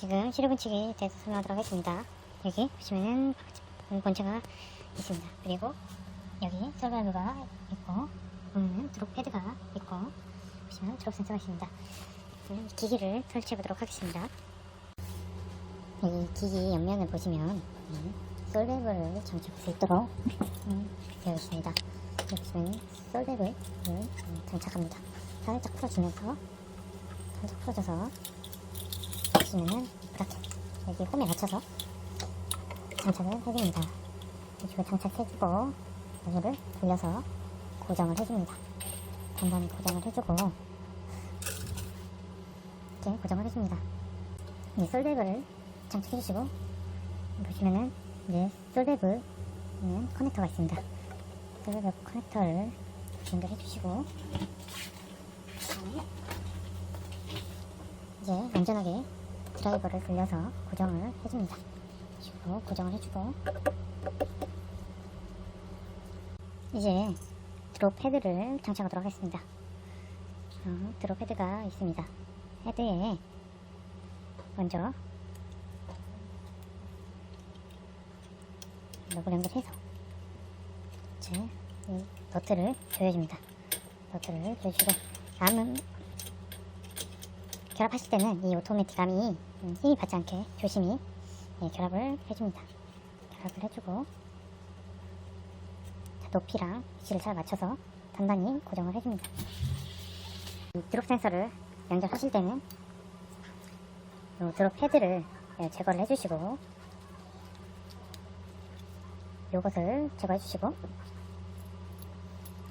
지금 시료 분칙에 대해서 설명하도록 하겠습니다. 여기 보시면은 본체가 있습니다. 그리고 여기 솔바이브가 있고 보면은 드롭 패드가 있고 보시면 드롭 센서가 있습니다. 기기를 설치해 보도록 하겠습니다. 이 기기 옆면을 보시면 음, 솔베이브를 장착할 수 있도록 음, 되어 있습니다. 보시면 솔베이브를 음, 장착합니다. 살짝 풀어주면서 살짝 풀어줘서 보시면은 브라켓 여기 홈에 맞춰서 장착을 해줍니다. 이쪽을 장착해주고 이거를 돌려서 고정을 해줍니다. 단단히 고정을 해주고 이렇게 고정을 해줍니다. 이 솔베이브를 장착해주시고 보시면은 이제 솔베이브는 커넥터가 있습니다. 솔베이브 커넥터를 연결해주시고 이제 안전하게 드라이버를 돌려서 고정을 해줍니다. 식으로 고정을 해주고 이제 드롭 패드를 장착하도록 하겠습니다. 어, 드롭 패드가 있습니다. 헤드에 먼저 로그를 연결해서 이제 이 너트를 조여줍니다. 너트를 조여주고 남은 결합하실 때는 이 오토매틱 암이 음, 힘이 받지 않게 조심히 예, 결합을 해줍니다. 결합을 해주고 자, 높이랑 위치를 잘 맞춰서 단단히 고정을 해줍니다. 이 드롭 센서를 연결하실 때는 이 드롭 헤드를 예, 제거를 해주시고 요것을 제거해 주시고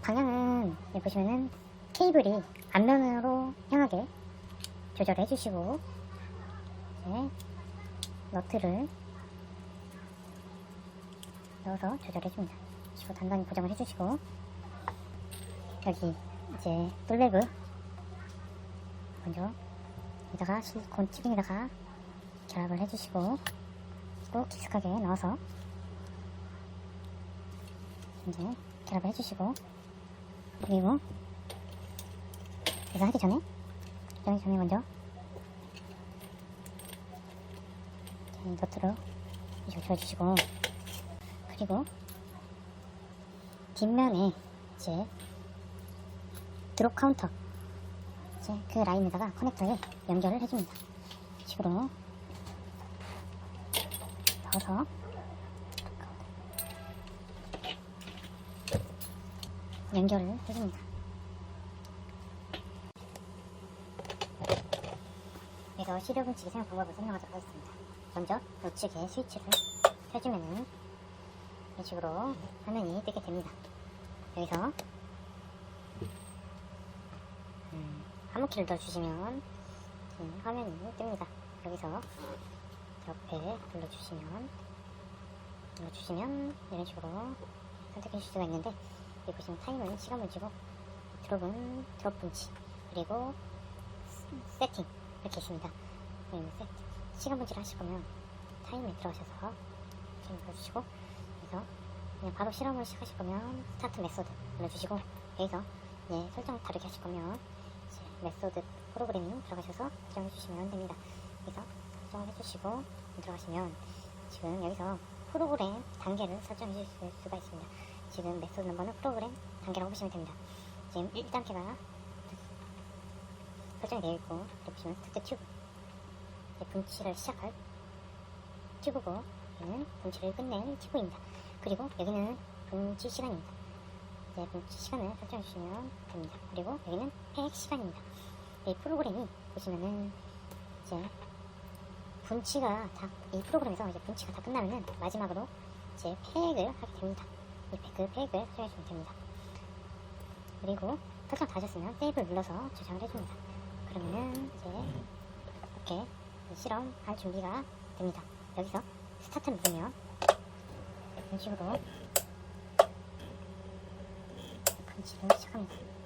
방향은 여기 보시면은 케이블이 앞면으로 향하게 조절해 주시고 이제 너트를 넣어서 조절해 줍니다. 그리고 단단히 고정을 해주시고 여기 이제 뚫레그 먼저 여기다가 실리콘 튜빙에다가 결합을 해주시고 또 깊숙하게 넣어서 이제 결합을 해주시고 그리고 이거 하기 전에 고정하기 전에 먼저 이 너트로 이렇게 줘주시고 그리고 뒷면에 이제 드롭 카운터 이제 그 라인에다가 커넥터에 연결을 해줍니다. 이 식으로 넣어서 연결을 해줍니다. 그래서 시료 분치기 사용 방법을 설명하도록 하겠습니다. 먼저 우측에 스위치를 켜주면은 이런 식으로 화면이 뜨게 됩니다. 여기서 음, 한무키를 넣어주시면 음, 화면이 뜹니다. 여기서 옆에 눌러주시면 눌러주시면 이런 식으로 선택해 주실 수가 있는데 여기 보시면 타임은 시간 분치고 드롭은 드롭 분치 그리고 스- 세팅 이렇게 있습니다. 여기 세팅 시간 분치를 하실 거면 타임에 들어가셔서 이렇게 눌러주시고 여기서 그냥 바로 실험을 시작하실 거면 스타트 메소드 눌러주시고 여기서 예, 설정 다르게 하실 거면 메소드 프로그래밍 들어가셔서 설정해 주시면 됩니다. 여기서 설정을 해주시고 들어가시면 지금 여기서 프로그램 단계를 설정해 주실 수가 있습니다. 지금 메소드 넘버는 프로그램 단계라고 보시면 됩니다. 지금 1단계가 설정이 되어 있고 이렇게 보시면 스타트 튜브 분치를 시작할 튜브고 여기는 분치를 끝낼 튜브입니다. 그리고 여기는 분치 시간입니다. 이제 분치 시간을 설정해 주시면 됩니다. 그리고 여기는 팩 시간입니다. 이 프로그램이 보시면은 이제 분치가 다 이 프로그램에서 이제 분치가 다 끝나면은 마지막으로 이제 팩을 하게 됩니다. 이 팩, 그 팩을 설정해 주면 됩니다. 그리고 설정 다 하셨으면 세이브를 눌러서 저장을 해줍니다. 그러면은 이제 이렇게 실험할 준비가 됩니다. 여기서 스타트 누르면 이런 식으로 분치를 시작합니다.